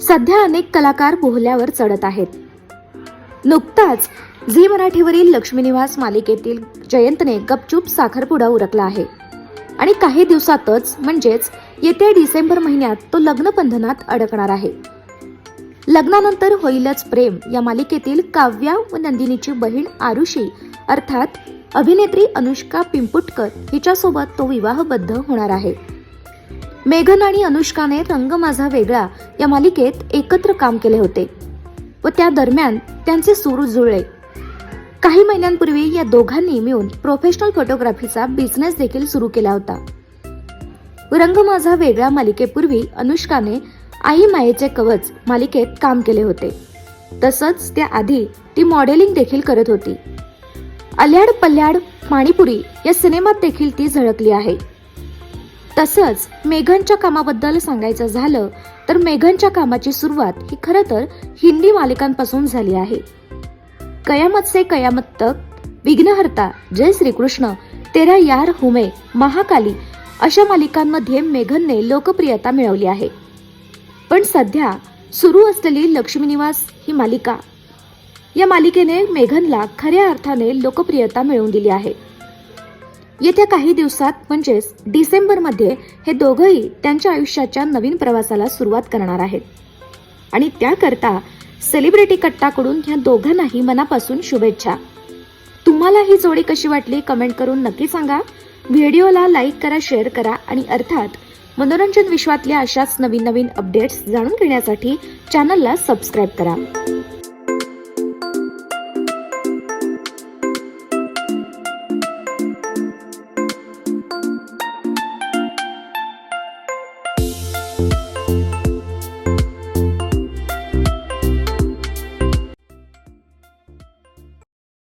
सध्या अनेक कलाकार बोहल्यावर चढत आहेत. नुकताच झी मराठीवरील लक्ष्मीनिवास मालिकेतील जयंतने गपचूप साखरपुडा उरकला आहे. आणि काही दिवसातच म्हणजेच येत्या डिसेंबर महिन्यात तो लग्नबंधनात अडकणार आहे. लग्नानंतर होईलच प्रेम या मालिकेतील काव्या व नंदिनीची बहीण आरुषी अर्थात अभिनेत्री अनुष्का पिंपुटकर हिच्यासोबत तो विवाहबद्ध होणार आहे. मेघन आणि अनुष्काने रंग माझा वेगळा या मालिकेत एकत्र काम केले होते व त्या दरम्यान त्यांचे सूर जुळले. काही महिन्यांपूर्वी या दोघांनी मिळून प्रोफेशनल फोटोग्राफीचा बिझनेस देखील सुरू केला होता. रंग माझा वेगळा मालिकेपूर्वी अनुष्काने आई मायेचे कवच मालिकेत काम केले होते. तसंच त्याआधी ती मॉडेलिंग देखील करत होती. अल्याड पल्याड पाणीपुरी या सिनेमात देखील ती झळकली आहे. तसंच मेघनच्या कामाबद्दल सांगायचं झालं तर मेघनच्या कामाची सुरुवात ही खरं तर हिंदी मालिकांपासून झाली आहे. कयामत से कयामत तक विघ्नहर्ता जय श्रीकृष्ण तेरा यार हुमे महाकाली अशा मालिकांमध्ये मेघनने लोकप्रियता मिळवली आहे. पण सध्या सुरू असलेली लक्ष्मीनिवास ही मालिका. या मालिकेने मेघनला खऱ्या अर्थाने लोकप्रियता मिळवून दिली आहे. येत्या काही दिवसात म्हणजेच डिसेंबरमध्ये हे दोघंही त्यांच्या आयुष्याच्या नवीन प्रवासाला सुरुवात करणार आहेत. आणि त्याकरता सेलिब्रिटी कट्टाकडून ह्या दोघांनाही मनापासून शुभेच्छा. तुम्हाला ही जोडी कशी वाटली कमेंट करून नक्की सांगा. व्हिडिओला लाईक करा शेअर करा आणि अर्थात मनोरंजन विश्वातल्या अशाच नवीन नवीन अपडेट्स जाणून घेण्यासाठी चॅनलला सबस्क्राईब करा.